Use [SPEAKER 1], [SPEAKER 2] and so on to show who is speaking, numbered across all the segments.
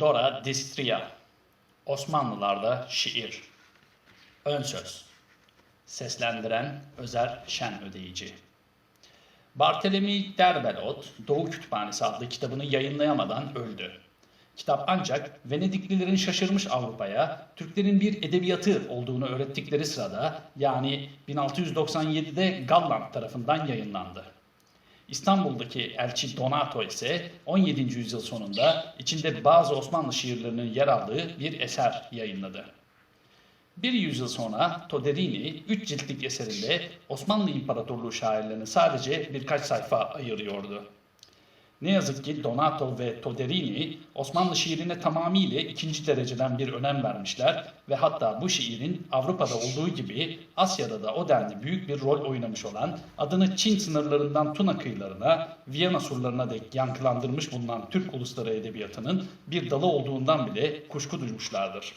[SPEAKER 1] Dora Distria Osmanlılarda şiir Ön söz Seslendiren Özer Şen Ödeyici Barthélemy Derbelot Doğu Kütüphanesi adlı kitabını yayınlayamadan öldü. Kitap ancak Venediklilerin şaşırmış Avrupa'ya Türklerin bir edebiyatı olduğunu öğrettikleri sırada yani 1697'de Galland tarafından yayınlandı. İstanbul'daki elçi Donato ise 17. yüzyıl sonunda içinde bazı Osmanlı şiirlerinin yer aldığı bir eser yayınladı. Bir yüzyıl sonra Toderini 3 ciltlik eserinde Osmanlı İmparatorluğu şairlerini sadece birkaç sayfa ayırıyordu. Ne yazık ki Donato ve Toderini Osmanlı şiirine tamamıyla ikinci dereceden bir önem vermişler ve hatta bu şiirin Avrupa'da olduğu gibi Asya'da da o denli büyük bir rol oynamış olan adını Çin sınırlarından Tuna kıyılarına, Viyana surlarına dek yankılandırmış bulunan Türk ulusları edebiyatının bir dalı olduğundan bile kuşku duymuşlardır.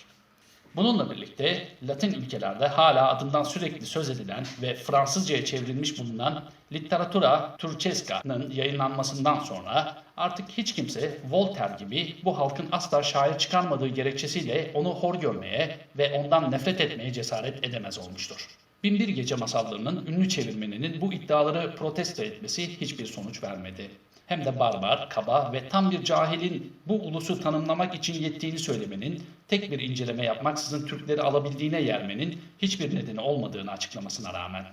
[SPEAKER 1] Bununla birlikte Latin ülkelerde hala adından sürekli söz edilen ve Fransızcaya çevrilmiş bulunan Literatura Turcesca'nın yayınlanmasından sonra artık hiç kimse Voltaire gibi bu halkın asla şair çıkarmadığı gerekçesiyle onu hor görmeye ve ondan nefret etmeye cesaret edemez olmuştur. Binbir Gece masallarının ünlü çevirmeninin bu iddiaları protesto etmesi hiçbir sonuç vermedi hem de barbar, kaba ve tam bir cahilin bu ulusu tanımlamak için yettiğini söylemenin, tek bir inceleme yapmaksızın Türkleri alabildiğine yermenin hiçbir nedeni olmadığını açıklamasına rağmen.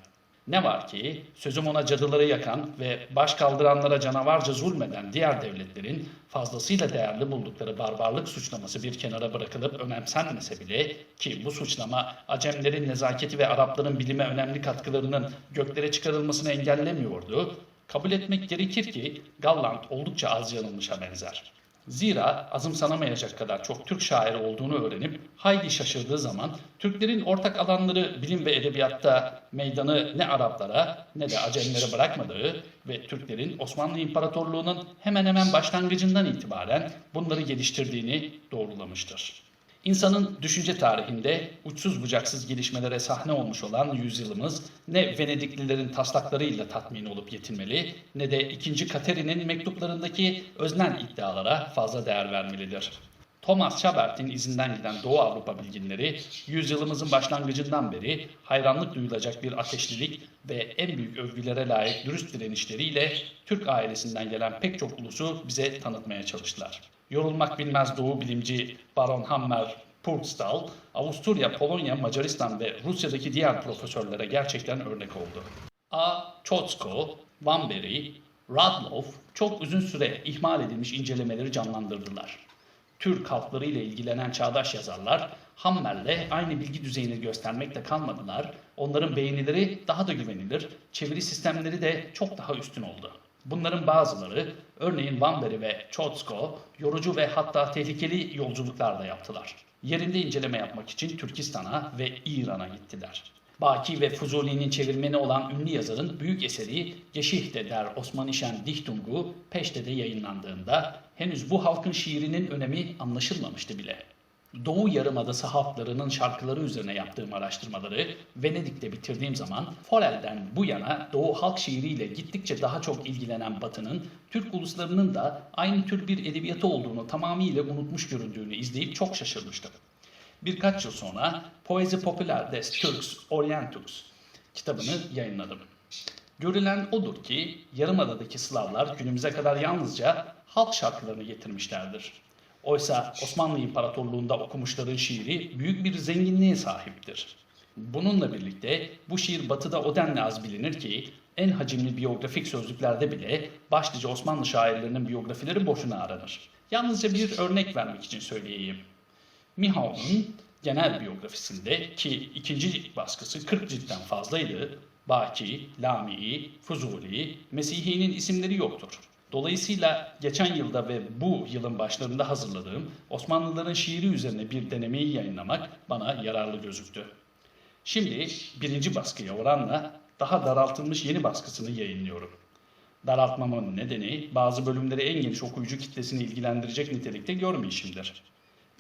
[SPEAKER 1] Ne var ki sözüm ona cadıları yakan ve baş kaldıranlara canavarca zulmeden diğer devletlerin fazlasıyla değerli buldukları barbarlık suçlaması bir kenara bırakılıp önemsenmese bile ki bu suçlama Acemlerin nezaketi ve Arapların bilime önemli katkılarının göklere çıkarılmasını engellemiyordu, Kabul etmek gerekir ki Galland oldukça az yanılmışa benzer. Zira azımsanamayacak kadar çok Türk şairi olduğunu öğrenip hayli şaşırdığı zaman Türklerin ortak alanları bilim ve edebiyatta meydanı ne Araplara ne de Acemlere bırakmadığı ve Türklerin Osmanlı İmparatorluğu'nun hemen hemen başlangıcından itibaren bunları geliştirdiğini doğrulamıştır. İnsanın düşünce tarihinde uçsuz bucaksız gelişmelere sahne olmuş olan yüzyılımız ne Venediklilerin taslaklarıyla tatmin olup yetinmeli ne de 2. Katerin'in mektuplarındaki öznel iddialara fazla değer vermelidir. Thomas Chabert'in izinden giden Doğu Avrupa bilginleri yüzyılımızın başlangıcından beri hayranlık duyulacak bir ateşlilik ve en büyük övgülere layık dürüst direnişleriyle Türk ailesinden gelen pek çok ulusu bize tanıtmaya çalıştılar. Yorulmak bilmez Doğu bilimci Baron Hammer Purgstall, Avusturya, Polonya, Macaristan ve Rusya'daki diğer profesörlere gerçekten örnek oldu. A. Chotsko, Vanberry, Radloff çok uzun süre ihmal edilmiş incelemeleri canlandırdılar. Türk halkları ile ilgilenen çağdaş yazarlar Hammer'le aynı bilgi düzeyini göstermekle kalmadılar. Onların beğenileri daha da güvenilir, çeviri sistemleri de çok daha üstün oldu. Bunların bazıları, örneğin Vanberry ve Chotsko, yorucu ve hatta tehlikeli yolculuklar da yaptılar. Yerinde inceleme yapmak için Türkistan'a ve İran'a gittiler. Baki ve Fuzuli'nin çevirmeni olan ünlü yazarın büyük eseri Geschichte der Osmanischen Dichtung'u Peşte'de yayınlandığında henüz bu halkın şiirinin önemi anlaşılmamıştı bile. Doğu Yarımadası halklarının şarkıları üzerine yaptığım araştırmaları Venedik'te bitirdiğim zaman Forel'den bu yana Doğu halk şiiriyle gittikçe daha çok ilgilenen Batı'nın Türk uluslarının da aynı tür bir edebiyatı olduğunu tamamıyla unutmuş göründüğünü izleyip çok şaşırmıştım. Birkaç yıl sonra Poezi Popüler des Turks Orientux kitabını yayınladım. Görülen odur ki Yarımada'daki Slavlar günümüze kadar yalnızca halk şarkılarını getirmişlerdir. Oysa Osmanlı İmparatorluğu'nda okumuşların şiiri büyük bir zenginliğe sahiptir. Bununla birlikte bu şiir batıda o denli az bilinir ki en hacimli biyografik sözlüklerde bile başlıca Osmanlı şairlerinin biyografileri boşuna aranır. Yalnızca bir örnek vermek için söyleyeyim. Mihail'in genel biyografisinde ki ikinci baskısı 40 ciltten fazlaydı, Baki, Lami'yi, Fuzuli, Mesihi'nin isimleri yoktur. Dolayısıyla geçen yılda ve bu yılın başlarında hazırladığım Osmanlıların şiiri üzerine bir denemeyi yayınlamak bana yararlı gözüktü. Şimdi birinci baskıya oranla daha daraltılmış yeni baskısını yayınlıyorum. Daraltmamın nedeni bazı bölümleri en geniş okuyucu kitlesini ilgilendirecek nitelikte görmeyişimdir.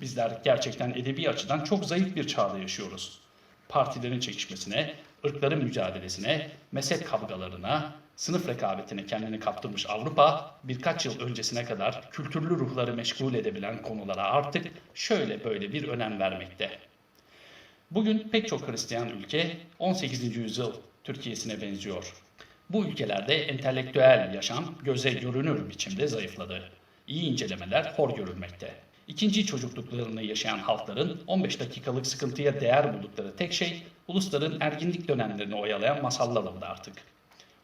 [SPEAKER 1] Bizler gerçekten edebi açıdan çok zayıf bir çağda yaşıyoruz. Partilerin çekişmesine, ırkların mücadelesine, mezhep kavgalarına, Sınıf rekabetine kendini kaptırmış Avrupa, birkaç yıl öncesine kadar kültürlü ruhları meşgul edebilen konulara artık şöyle böyle bir önem vermekte. Bugün pek çok Hristiyan ülke 18. yüzyıl Türkiye'sine benziyor. Bu ülkelerde entelektüel yaşam göze görünür biçimde zayıfladı. İyi incelemeler hor görülmekte. İkinci çocukluklarını yaşayan halkların 15 dakikalık sıkıntıya değer buldukları tek şey ulusların erginlik dönemlerini oyalayan masallar oldu artık.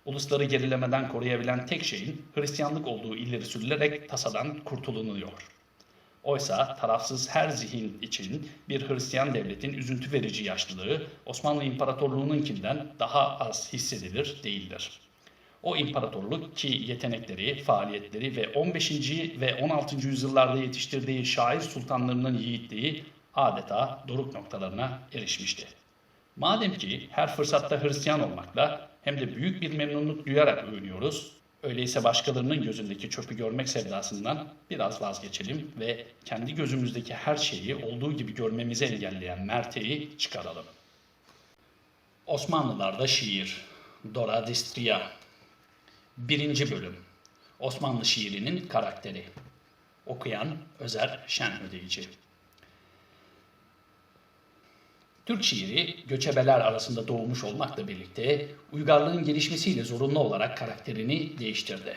[SPEAKER 1] Ulusları gerilemeden koruyabilen tek şeyin Hristiyanlık olduğu ileri sürülerek tasadan kurtulunuyor. Oysa tarafsız her zihin için bir Hristiyan devletin üzüntü verici yaşlılığı Osmanlı İmparatorluğu'nunkinden daha az hissedilir değildir. O imparatorluk ki yetenekleri, faaliyetleri ve 15. ve 16. yüzyıllarda yetiştirdiği şair sultanlarının yiğitliği adeta doruk noktalarına erişmişti. Madem ki her fırsatta Hristiyan olmakla hem de büyük bir memnunluk duyarak övünüyoruz, öyleyse başkalarının gözündeki çöpü görmek sevdasından biraz vazgeçelim ve kendi gözümüzdeki her şeyi olduğu gibi görmemizi engelleyen merteği çıkaralım. Osmanlılarda şiir, Dora Distria, Birinci bölüm, Osmanlı şiirinin karakteri. Okuyan Özer Şenödeyici. Türk şiiri göçebeler arasında doğmuş olmakla birlikte uygarlığın gelişmesiyle zorunlu olarak karakterini değiştirdi.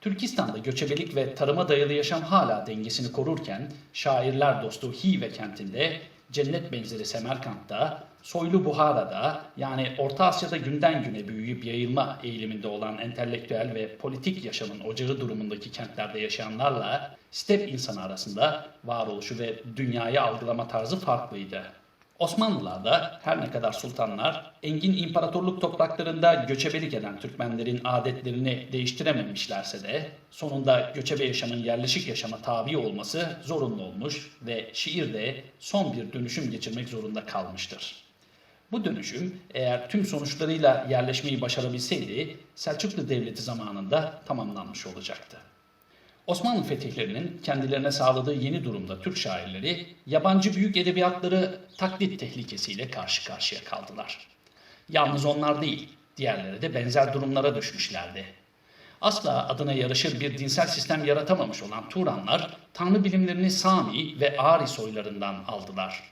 [SPEAKER 1] Türkistan'da göçebelik ve tarıma dayalı yaşam hala dengesini korurken şairler dostu Hive kentinde, cennet benzeri Semerkant'ta, soylu Buhara'da yani Orta Asya'da günden güne büyüyüp yayılma eğiliminde olan entelektüel ve politik yaşamın ocağı durumundaki kentlerde yaşayanlarla step insanı arasında varoluşu ve dünyayı algılama tarzı farklıydı. Osmanlılar'da her ne kadar sultanlar engin imparatorluk topraklarında göçebelik eden Türkmenlerin adetlerini değiştirememişlerse de sonunda göçebe yaşamın yerleşik yaşama tabi olması zorunlu olmuş ve şiirde son bir dönüşüm geçirmek zorunda kalmıştır. Bu dönüşüm eğer tüm sonuçlarıyla yerleşmeyi başarabilseydi Selçuklu Devleti zamanında tamamlanmış olacaktı. Osmanlı fetihlerinin kendilerine sağladığı yeni durumda Türk şairleri yabancı büyük edebiyatları taklit tehlikesiyle karşı karşıya kaldılar. Yalnız onlar değil, diğerleri de benzer durumlara düşmüşlerdi. Asla adına yarışır bir dinsel sistem yaratamamış olan Turanlar, tanrı bilimlerini Sami ve Ari soylarından aldılar.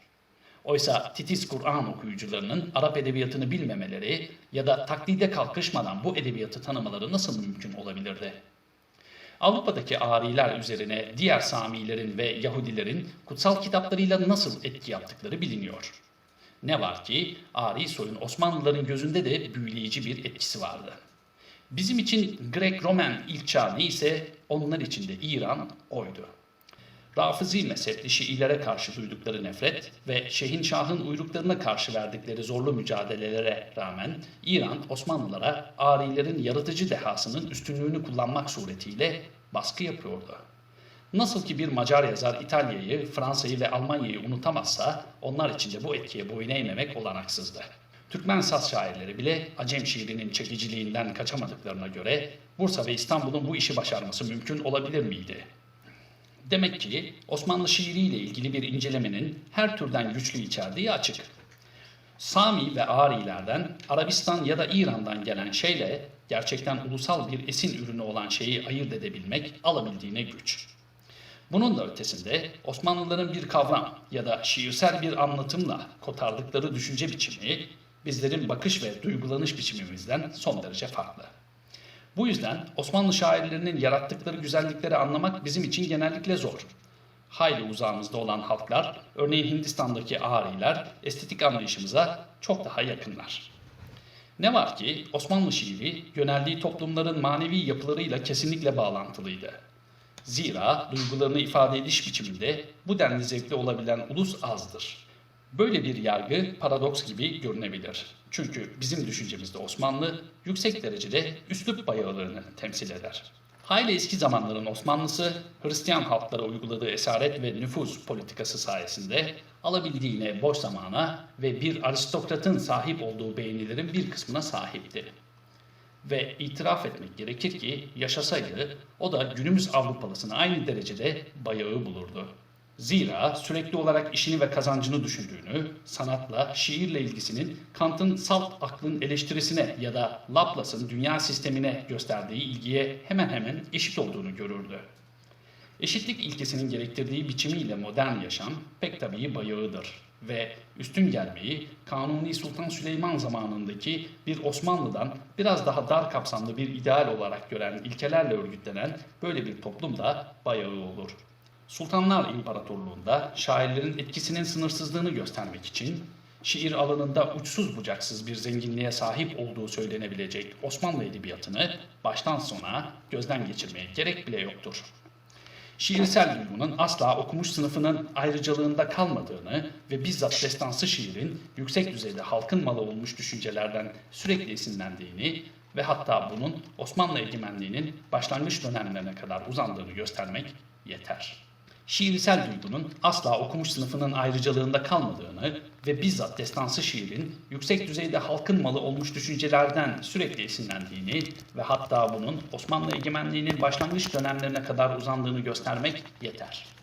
[SPEAKER 1] Oysa titiz Kur'an okuyucularının Arap edebiyatını bilmemeleri ya da taklide kalkışmadan bu edebiyatı tanımaları nasıl mümkün olabilirdi? Avrupa'daki Ariler üzerine diğer Samilerin ve Yahudilerin kutsal kitaplarıyla nasıl etki yaptıkları biliniyor. Ne var ki Ari soyun Osmanlıların gözünde de büyüleyici bir etkisi vardı. Bizim için Grek-Romen ilk çağ neyse onlar için de İran oydu. Rafizi mezhepli Şiilere karşı duydukları nefret ve Şehinşah'ın uyruklarına karşı verdikleri zorlu mücadelelere rağmen İran Osmanlılara Arilerin yaratıcı dehasının üstünlüğünü kullanmak suretiyle baskı yapıyordu. Nasıl ki bir Macar yazar İtalya'yı, Fransa'yı ve Almanya'yı unutamazsa onlar için de bu etkiye boyun eğmemek olanaksızdı. Türkmen saz şairleri bile Acem şiirinin çekiciliğinden kaçamadıklarına göre Bursa ve İstanbul'un bu işi başarması mümkün olabilir miydi? Demek ki Osmanlı şiiriyle ilgili bir incelemenin her türden güçlü içerdiği açık. Sami ve Arilerden, Arabistan ya da İran'dan gelen şeyle gerçekten ulusal bir esin ürünü olan şeyi ayırt edebilmek alabildiğine güç. Bunun da ötesinde Osmanlıların bir kavram ya da şiirsel bir anlatımla kotardıkları düşünce biçimi bizlerin bakış ve duygulanış biçimimizden son derece farklı. Bu yüzden Osmanlı şairlerinin yarattıkları güzellikleri anlamak bizim için genellikle zor. Hayli uzağımızda olan halklar, örneğin Hindistan'daki Ariler, estetik anlayışımıza çok daha yakınlar. Ne var ki Osmanlı şiiri yöneldiği toplumların manevi yapılarıyla kesinlikle bağlantılıydı. Zira duygularını ifade ediş biçiminde bu denli zevkli olabilen ulus azdır. Böyle bir yargı paradoks gibi görünebilir. Çünkü bizim düşüncemizde Osmanlı yüksek derecede üslup bayağılığını temsil eder. Hayli eski zamanların Osmanlısı Hristiyan halklara uyguladığı esaret ve nüfuz politikası sayesinde alabildiğine boş zamana ve bir aristokratın sahip olduğu beğenilerin bir kısmına sahipti. Ve itiraf etmek gerekir ki yaşasaydı o da günümüz Avrupalısını aynı derecede bayağı bulurdu. Zira sürekli olarak işini ve kazancını düşündüğünü, sanatla, şiirle ilgisinin Kant'ın salt aklın eleştirisine ya da Laplace'ın dünya sistemine gösterdiği ilgiye hemen hemen eşit olduğunu görürdü. Eşitlik ilkesinin gerektirdiği biçimiyle modern yaşam pek tabii bayağıdır ve üstün gelmeyi Kanuni Sultan Süleyman zamanındaki bir Osmanlı'dan biraz daha dar kapsamlı bir ideal olarak gören ilkelerle örgütlenen böyle bir toplum da bayağı olur. Sultanlar İmparatorluğunda şairlerin etkisinin sınırsızlığını göstermek için şiir alanında uçsuz bucaksız bir zenginliğe sahip olduğu söylenebilecek Osmanlı edebiyatını baştan sona gözden geçirmeye gerek bile yoktur şiirsel duygunun asla okumuş sınıfının ayrıcalığında kalmadığını ve bizzat destansı şiirin yüksek düzeyde halkın malı olmuş düşüncelerden sürekli esinlendiğini ve hatta bunun Osmanlı egemenliğinin başlangıç dönemlerine kadar uzandığını göstermek yeter. Şiirsel duygunun asla okumuş sınıfının ayrıcalığında kalmadığını ve bizzat destansı şiirin yüksek düzeyde halkın malı olmuş düşüncelerden sürekli esinlendiğini ve hatta bunun Osmanlı egemenliğinin başlangıç dönemlerine kadar uzandığını göstermek yeter.